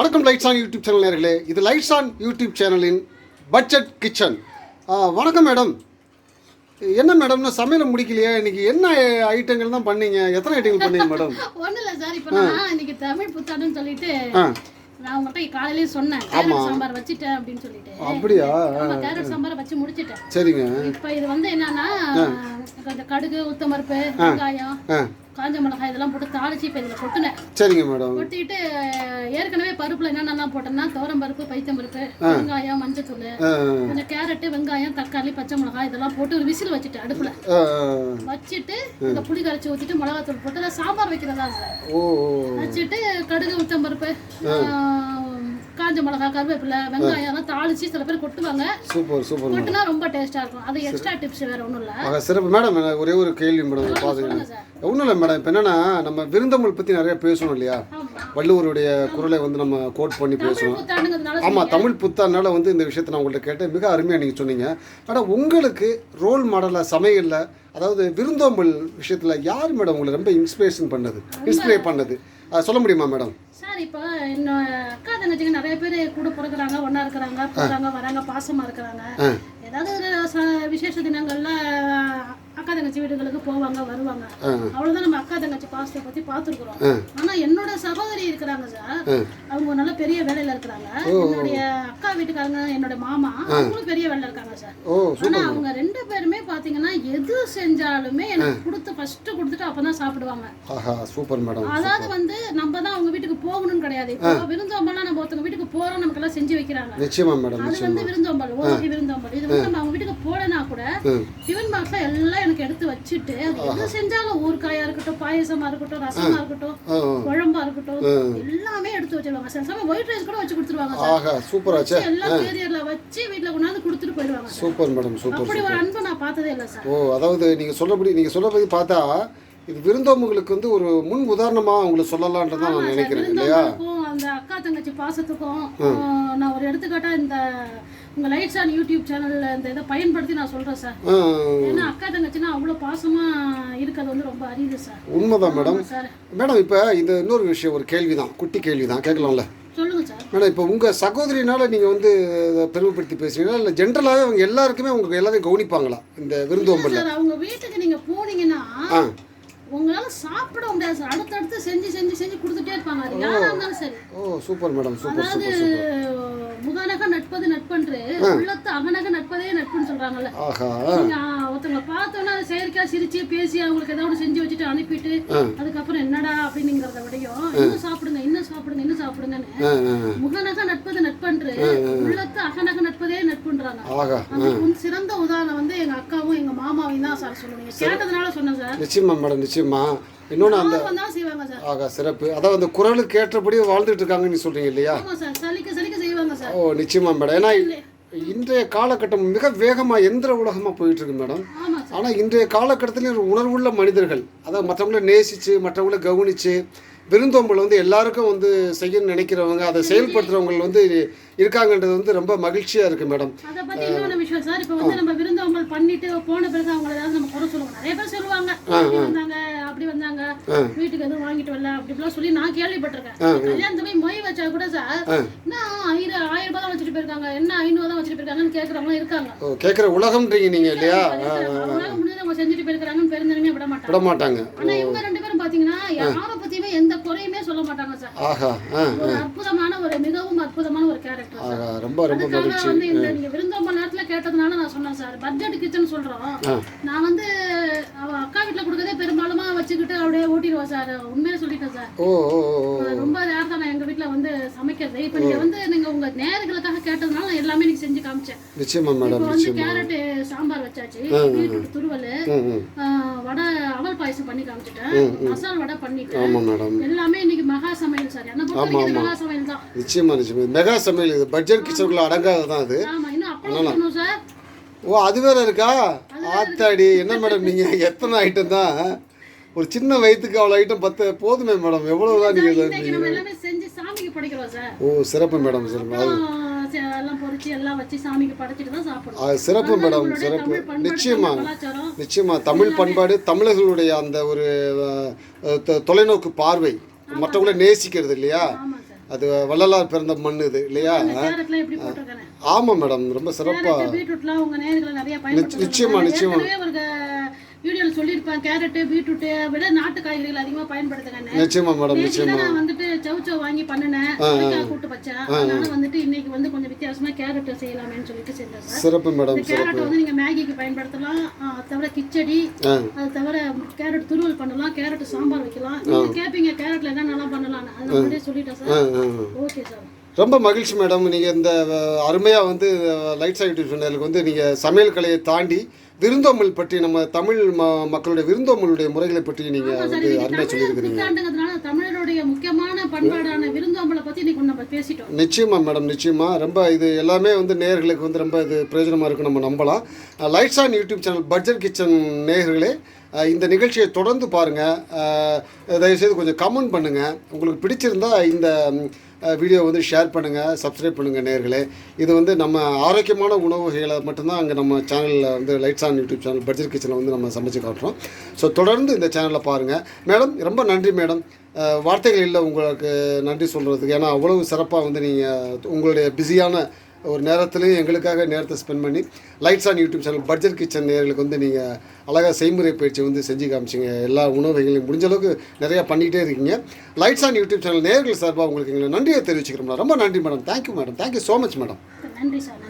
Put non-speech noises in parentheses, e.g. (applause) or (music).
வணக்கம் lights on YouTube channel நேர்களே. இது லைட்ஸ் ஆன் யூடியூப் சேனலின் பட்ஜெட் கிச்சன் வணக்கம் மேடம் என்ன மேடம்னா சமையலை முடிக்கலையா? இன்னைக்கு என்ன ஐட்டங்கள் தான் பண்ணீங்க? எத்தனை ஐட்டங்கள் பண்ணீங்க மேடம் (laughs) ஒண்ணும் இல்ல சார் இப்ப நான் இன்னைக்கு தமிழ் புத்தாண்டுன்னு சொல்லிட்டு நான் உங்கள்கிட்ட காலையிலேயே சொன்னேன். கேரட் சாம்பார் வச்சுட்டேன் அப்படின்னு சொல்லிட்டு. அப்படியா? கேரட் சாம்பாரை வச்சு முடிச்சிட்டேன். சரிங்க. இப்ப இது வந்து என்னன்னா கடுகு உத்தமருப்பு வெங்காயம் காஞ்ச மிளகாய் இதெல்லாம் போட்டு தாளிச்சு இப்ப இதுல கொட்டினேன். சரிங்க மேடம். கொட்டிட்டு ஏற்கனவே பருப்புல என்னென்னலாம் போட்டேன்னா துவரம் பருப்பு பைத்தம் பருப்பு வெங்காயம் மஞ்சத்தூள் கொஞ்சம் கேரட்டு வெங்காயம் தக்காளி பச்சை மிளகாய் இதெல்லாம் போட்டு ஒரு விசில் வச்சுட்டு அடுப்புல. வச்சுட்டு இந்த புளி கரைச்சி ஊற்றிட்டு மிளகாத்தூள் போட்டு சாம்பார் வைக்கிறதா. வச்சுட்டு கடுகு உளுத்தம்பருப்பு காஞ்ச மிளகா கருவேப்பிலை வெங்காயம் எல்லாம் தாளிச்சு சில பேர் கொட்டுவாங்க. சூப்பர் சூப்பர் கொட்டுனா ரொம்ப டேஸ்டா இருக்கும். அது எக்ஸ்ட்ரா டிப்ஸ் வேற ஒன்றும் இல்லை. சிறப்பு. மேடம் ஒரே ஒரு கேள்வி மேடம் பாத்துங்க சார். ஒன்றும் இல்லை மேடம். இப்போ என்னன்னா நம்ம விருந்தமிழ் பற்றி நிறைய பேசணும் இல்லையா? வள்ளுவருடைய குரலை வந்து நம்ம கோட் பண்ணி பேசணும் ஆமாம் தமிழ் புத்தானால வந்து இந்த விஷயத்தை நான் உங்கள்கிட்ட கேட்டேன். மிக அருமையாக நீங்கள் சொன்னீங்க. ஆனால் உங்களுக்கு ரோல் மாடலாக சமையலில் அதாவது விருந்தோம்பல் விஷயத்தில் யார் மேடம் உங்களை ரொம்ப இன்ஸ்பிரேஷன் பண்ணது? இன்ஸ்பிரே பண்ணது? அது சொல்ல முடியுமா மேடம்? இப்போ என்னோட அக்கா தங்கச்சிங்க நிறைய பேர் கூட பிறகுறாங்க ஒண்ணா இருக்கிறாங்க போறாங்க வராங்க பாசமா இருக்கிறாங்க. ஏதாவது விசேஷ தினங்கள்ல அக்கா தங்கச்சி வீடுகளுக்கு போவாங்க வருவாங்க. அவ்வளவுதான் நம்ம அக்கா தங்கச்சி பாசத்தை பத்தி பார்த்துருக்குறோம். ஆ. ஆனா என்னோட சகோதரி இருக்கிறாங்க சார். அவங்க நல்ல பெரிய வேலையில இருக்கிறாங்க. என்னுடைய அக்கா வீட்டுக்காரங்க என்னோட மாமா அவங்களும் பெரிய வேலையில இருக்காங்க சார் ஆனா அவங்க ரெண்டு பேருமே பாத்தீங்கன்னா எது செஞ்சாலுமே எனக்கு கொடுத்து ஃபர்ஸ்ட் கொடுத்துட்டு அப்பதான் சாப்பிடுவாங்க. சூப்பர் மேடம் அதாவது வந்து நம்ம தான் அவங்க வீட்டுக்கு போகணும்னு கிடையாது. இப்போ விருந்தோம்பல்னா நம்ம ஒருத்தவங்க வீட்டுக்கு போறோம் நமக்கு எல்லாம் செஞ்சு வைக்கிறாங்க. நிச்சயமா மேடம் அது வந்து விருந்தோம்பல் ஓகே விருந்தோம்பல். இது வந்து நம்ம அவங்க வீட்டுக்கு போலனா கூட ம். டிஃபன் பாக்ஸ்ல எல்லாம் எனக்கு எடுத்து வச்சுட்டு அது எது செஞ்சாலும் ஊறுகாயா இருக்கட்டும் பாயசமா இருக்கட்டும் ரசமா இருக்கட்டும் குழம்பா இருக்கட்டும் எல்லாமே எடுத்து வச்சிருவாங்க சில சமயம் ஒயிட் ரைஸ் கூட வச்சு கொடுத்துருவாங்க சார். ஆஹா சூப்பராச்சே எல்லாம் கேரியர்ல வச்சு வீட்ல கொண்டாந்து கொடுத்துட்டு போயிடுவாங்க சூப்பர் மேடம் சூப்பர் அப்படி ஒரு அன்பை நான் பார்த்ததே இல்லை சார். ஓ அதாவது நீங்கள் சொல்லபடி நீங்கள் சொல்லபடி பார்த்தா இது விருந்தோம்பங்களுக்கு வந்து ஒரு முன் உதாரணமாக உங்களை சொல்லலான்றது தான் நான் நினைக்கிறேன் இல்லையா? அந்த அக்கா தங்கச்சி பாசத்துக்கும் நான் ஒரு எடுத்துக்காட்டா இந்த உங்க லைட்ஸ் ஆன் யூடியூப் சேனல்ல இந்த இதை பயன்படுத்தி நான் சொல்றேன் சார். ஏன்னா அக்கா தங்கச்சினா அவ்வளோ பாசமா இருக்கிறது வந்து ரொம்ப அரியுது சார். உண்மைதான் மேடம். மேடம் இப்போ இந்த இன்னொரு விஷயம் ஒரு கேள்வி தான் குட்டி கேள்வி தான் கேட்கலாம்ல? சொல்லுங்க சார். மேடம் இப்போ உங்கள் சகோதரினால நீங்கள் வந்து பெருமைப்படுத்தி பேசுறீங்களா? இல்லை ஜென்ரலாகவே அவங்க எல்லாருக்குமே உங்களுக்கு எல்லாத்தையும் கவனிப்பாங்களா? இந்த விருந்தோம்பல்ல? சார் அவங்க வீட்டுக்கு நீங்க போனீங்கன்னா உங்களால சாப்பிட முடியாது சார். அடுத்தடுத்து செஞ்சு செஞ்சு செஞ்சு கொடுத்துட்டே இருப்பாங்க. அது யாரா இருந்தாலும் சரி. ஓ சூப்பர் மேடம். சூப்பர் அதாவது முகானக நட்பது நட்பன்று உள்ளத்து அகனக நட்பதே நட்புன்னு சொல்றாங்கல்ல. ஒருத்தவங்களை பார்த்தோன்னா அது செயற்கையா சிரிச்சு பேசி அவங்களுக்கு ஏதாவது செஞ்சு வச்சுட்டு அனுப்பிட்டு அதுக்கப்புறம் என்னடா அப்படிங்கிறத விடையும் இன்னும் சாப்பிடுங்க இன்னும் சாப்பிடுங்க இன்னும் சாப்பிடுங்கன்னு முகநக நட்பது நட்பன்று உள்ளத்து அகநக நட்பதே நட்புன்றாங்க. சிறந்த உதாரணம் வந்து எங்க அக்காவும் எங்க மாமாவையும் தான் சார் சொல்லுவீங்க கேட்டதுனால சொன்னேன் சார். நிச்சயமா மேடம் நிச்சயமா. இன்னொன்று அந்த ஆகா சிறப்பு. அதாவது அந்த குரலுக்கு ஏற்றபடி வாழ்ந்துட்டு இருக்காங்கன்னு சொல்றீங்க இல்லையா? ஓ நிச்சயமா மேடம். ஏன்னா இன்றைய காலகட்டம் மிக வேகமாக எந்திர உலகமாக போயிட்டு இருக்கு மேடம் ஆனால் இன்றைய காலகட்டத்திலே ஒரு உணர்வுள்ள மனிதர்கள் அதாவது மற்றவங்கள நேசித்து மற்றவங்கள கவனித்து விருந்தோம்பல் வந்து எல்லாருக்கும் வந்து செய்யணும்னு நினைக்கிறவங்க அதை செயல்படுத்துறவங்க வந்து இருக்காங்கன்றது வந்து ரொம்ப மகிழ்ச்சியாக இருக்குது மேடம். அதை பத்தி இன்னொரு விஷயம் சார் இப்போ வந்து நம்ம விருந்தோம்பல் பண்ணிட்டு போன பிறகு அவங்க ஏதாவது நம்ம குறை சொல்லுவோம். நிறைய பேர் சொல்லுவாங்க இப்படி வந்தாங்க அப்படி வந்தாங்க வீட்டுக்கு எதுவும் வாங்கிட்டு வரல அப்படி இப்படிலாம் சொல்லி நான் கேள்விப்பட்டிருக்கேன். கல்யாணத்துல போய் மொய் வச்சா கூட சார் என்ன ஆயிரம் ஆயிரம் ரூபாய் தான் வச்சுட்டு போயிருக்காங்க என்ன ஐநூறு தான் வச்சுட்டு போயிருக்காங்கன்னு கேட்கறவங்க இருக்காங்க. கேட்குற உலகம்ன்றீங்க நீங்கள் இல்லையா? அவங்க செஞ்சுட்டு போயிருக்காங்கன்னு பெருந்தனமே விட மாட்டாங்க விட மாட்டாங்க ஆனா இவங்க ரெண்டு பேரும் பாத்தீங்கன்னா யாரை பத்தியுமே எந்த குறையுமே சொல்ல மாட்டாங்க சார். ஆஹா ஒரு அற்புதமான ஒரு மிகவும் அற்புதமான ஒரு கேரக்டர் ஆஹா ரொம்ப ரொம்ப மகிழ்ச்சி. வந்து இந்த நீங்க விருந்தோம்பல் நேரத்துல கேட்டதுனால நான் சொன்னேன் சார். பட்ஜெட் கிச்சன் சொல்றோம். நான் வந்து அவ அக்கா வீட்டுல கொடுக்கறதே பெரும்பாலுமா வச்சுக்கிட்டு அப்படியே ஓட்டிடுவா சார். உண்மையா சொல்லிட்டேன் சார். ஓ. ரொம்ப ரேர் தான் நான் எங்க வீட்டுல வந்து சமைக்கிறது. இப்ப நீங்க வந்து நீங்க உங்க நேர்களுக்காக கேட்டதுனால நான் எல்லாமே நீங்க செஞ்சு காமிச்சேன். நிச்சயமா மேடம் இப்போ வந்து கேரட் சாம்பார் வச்சாச்சு. பீட்ரூட் துருவல் வடை அவல் பாயசம் பண்ணி காமிச்சிட்டேன். மசால் வடை பண்ணிட்டேன். ஆமாம் மேடம் எல்லாமே இன்னைக்கு மகா சமையல் சார். என்ன பொறுத்த வரைக்கும் மகா சமையல் தான். நிச்சயமா நிச்சயமா. மெகா சமையல். இது பட்ஜெட் கிச்சனுக்குள்ள அடங்காது தான் அது. ஆமா இன்னும் அப்பளம் சார். ஓ அது வேற இருக்கா? ஆத்தாடி. என்ன மேடம் நீங்க? எத்தனை ஐட்டம் தான்? ஒரு சின்ன வயிற்றுக்கு அவ்வளோ ஐட்டம் பத்து போதுமே மேடம். எவ்வளவுதான் நீங்க இதை- இன்னைக்கு நம்ம எல்லாமே செஞ்சு சாமிக்கு படைக்கிறோம் சார். ஓ சிறப்பு மேடம் சிறப்பு. அது அப்புறம் சே- எல்லாம் பொரிச்சு எல்லாம் வச்சு சாமிக்கு படைச்சிட்டு தான் சாப்பிடுவோம். அது சிறப்பு மேடம் சிறப்பு. நிச்சயமா நிச்சயமா. தமிழ் பண்பாடு தமிழர்களுடைய அந்த ஒரு தொலைநோக்கு பார்வை. மற்றவங்கள நேசிக்கிறது இல்லையா? அது வள்ளலார் பிறந்த மண் இது இல்லையா? ஆமாம் மேடம் ரொம்ப சிறப்பாக நிச்சயமா, நிச்சயமா. பயன்படுத்துறாங்க ஒரு வீடியோல சொல்லியிருப்பேன் கேரட் பீட்ரூட் விட நாட்டு காய்கறிகள் அதிகமா பயன்படுத்துங்க நிச்சயமா மேடம் நிச்சயமா. நான் வந்துட்டு சவுச்சோ வாங்கி பண்ணினேன். கூட்டு வச்சேன். அதனால வந்துட்டு இன்னைக்கு வந்து கொஞ்சம் வித்தியாசமா கேரட் செய்யலாமேன்னு சொல்லிட்டு செஞ்சேன் சார். சிறப்பு மேடம் இந்த கேரட் வந்து நீங்க மேகிக்கு பயன்படுத்தலாம். அது தவிர கிச்சடி. அது தவிர கேரட் துருவல் பண்ணலாம் கேரட் சாம்பார் வைக்கலாம். நீங்க கேப்பீங்க கேரட்ல என்ன நல்லா பண்ணலாம்னு. அது முன்னாடியே சொல்லிட்டேன் சார். Okay sir. ரொம்ப மகிழ்ச்சி மேடம். நீங்கள் இந்த அருமையாக வந்து லைட் யூடியூப் சேனலுக்கு வந்து நீங்கள் சமையல் கலையை தாண்டி விருந்தோம்பல் பற்றி நம்ம தமிழ் ம மக்களுடைய விருந்தோம்பலுடைய முறைகளை பற்றி நீங்கள் வந்து அருமையாக சொல்லியிருக்கிறீங்க. புத்தாண்டுங்கிறதுனால தமிழருடைய முக்கியமான பண்பாடான விருந்தோம்பலை பத்தி இன்னைக்கு நம்ம பேசிட்டோம். நிச்சயமா மேடம் நிச்சயமா. ரொம்ப இது எல்லாமே வந்து நேயர்களுக்கு வந்து ரொம்ப இது பிரயோஜனமாக இருக்கும் நம்ம நம்பலாம். Lights on YouTube channel budget kitchen நேயர்களே அஹ், இந்த நிகழ்ச்சியை தொடர்ந்து பாருங்கள் தயவுசெய்து கொஞ்சம் கமெண்ட் பண்ணுங்கள் உங்களுக்கு பிடிச்சிருந்தா இந்த வீடியோ வந்து ஷேர் பண்ணுங்கள் சப்ஸ்கிரைப் பண்ணுங்கள் நேர்களே இது வந்து நம்ம ஆரோக்கியமான உணவு வகைகளை மட்டும்தான் அங்கே நம்ம சேனலில் வந்து lights on YouTube channel budget கிச்சனில் வந்து நம்ம சமைச்சு காட்டுறோம். ஸோ தொடர்ந்து இந்த சேனலை பாருங்கள் மேடம் ரொம்ப நன்றி மேடம். வார்த்தைகள் இல்லை உங்களுக்கு நன்றி சொல்கிறதுக்கு ஏன்னா அவ்வளவு சிறப்பாக வந்து நீங்கள் உங்களுடைய பிஸியான ஒரு நேரத்துலையும் எங்களுக்காக நேரத்தை ஸ்பெண்ட் பண்ணி lights on YouTube channel budget kitchen நேர்களுக்கு வந்து நீங்கள் அழகாக செய்முறை பயிற்சி வந்து செஞ்சு காமிச்சிங்க. எல்லா உணவுகளையும் முடிஞ்ச அளவுக்கு நிறையா பண்ணிகிட்டே இருக்கீங்க. லைட்ஸ் ஆன் யூடியூப் சேனல் நேர்கள் சார்பாக உங்களுக்கு எங்களை நன்றியை தெரிவிச்சுக்கிறோம். ரொம்ப நன்றி madam thank you madam thank you so much madam நன்றி சார்.